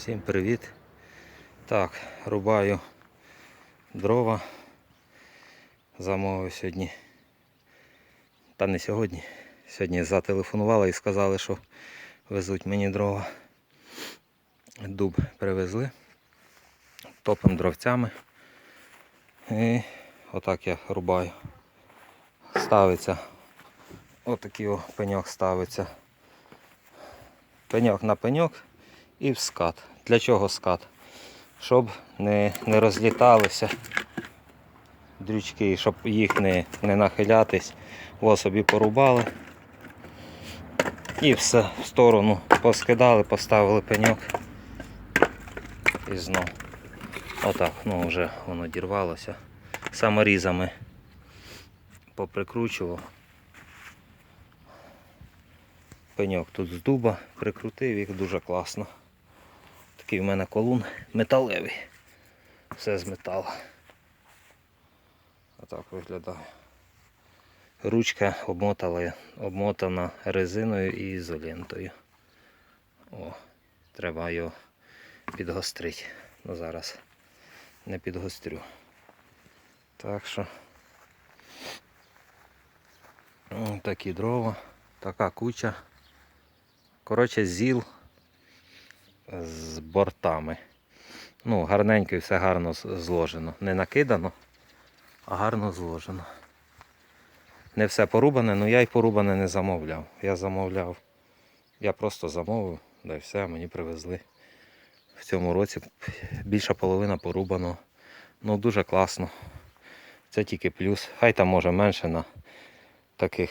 Всім привіт. Так, рубаю дрова. Замовив сьогодні. Та не сьогодні. Сьогодні зателефонували і сказали, що везуть мені дрова. Дуб привезли. Топим дровцями. І отак я рубаю. Ставиться. Отакий пеньок ставиться. Пеньок на пеньок і в скат. Для чого скат? Щоб не, не розліталися дрючки, щоб їх не, не нахилятись. Ось собі порубали. І все в сторону поскидали, поставили пеньок. І знов. Отак, ну вже воно дірвалося. Саморізами поприкручував. Пеньок тут з дуба, прикрутив їх дуже класно. Такий в мене колун металевий. Все з металу. Отак виглядає. Ручка обмотала, обмотана резиною і ізолентою. О, треба його підгострити. Ну зараз не підгострю. Так що О, такі дрова, така куча. Коротше, зіл з бортами. Ну, гарненько і все гарно зложено. Не накидано, а гарно зложено. Не все порубане, але я й порубане не замовляв. Я замовляв. Я просто замовив, да й все, мені привезли. В цьому році більша половина порубано. Ну, дуже класно. Це тільки плюс. Хай там може менше на таких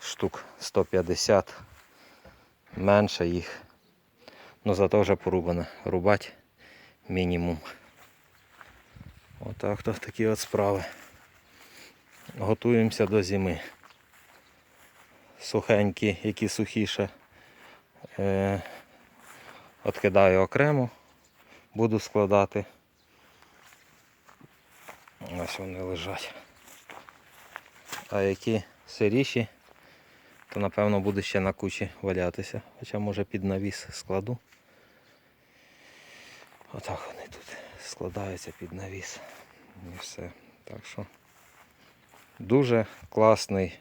штук 150 менше їх. Ну зато вже порубане. Рубати мінімум. Отак то такі от справи. Готуємося до зими. Сухенькі, які сухіше. Е, откидаю окремо, буду складати. Ось вони лежать. А які сиріші, то напевно буде ще на кучі валятися. Хоча може під навіс складу. Отак вони тут складаються під навіс. І все. Так що дуже класний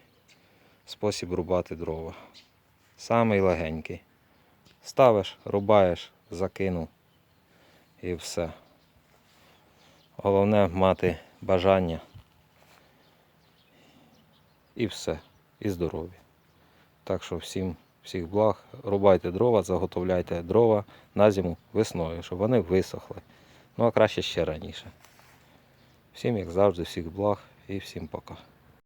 спосіб рубати дрова. Самий легенький. Ставиш, рубаєш, закинув і все. Головне мати бажання. І все. І здоров'я. Так що всім всіх благ. Рубайте дрова, заготовляйте дрова на зиму весною, щоб вони висохли. Ну а краще ще раніше. Всім, як завжди, всіх благ і всім пока.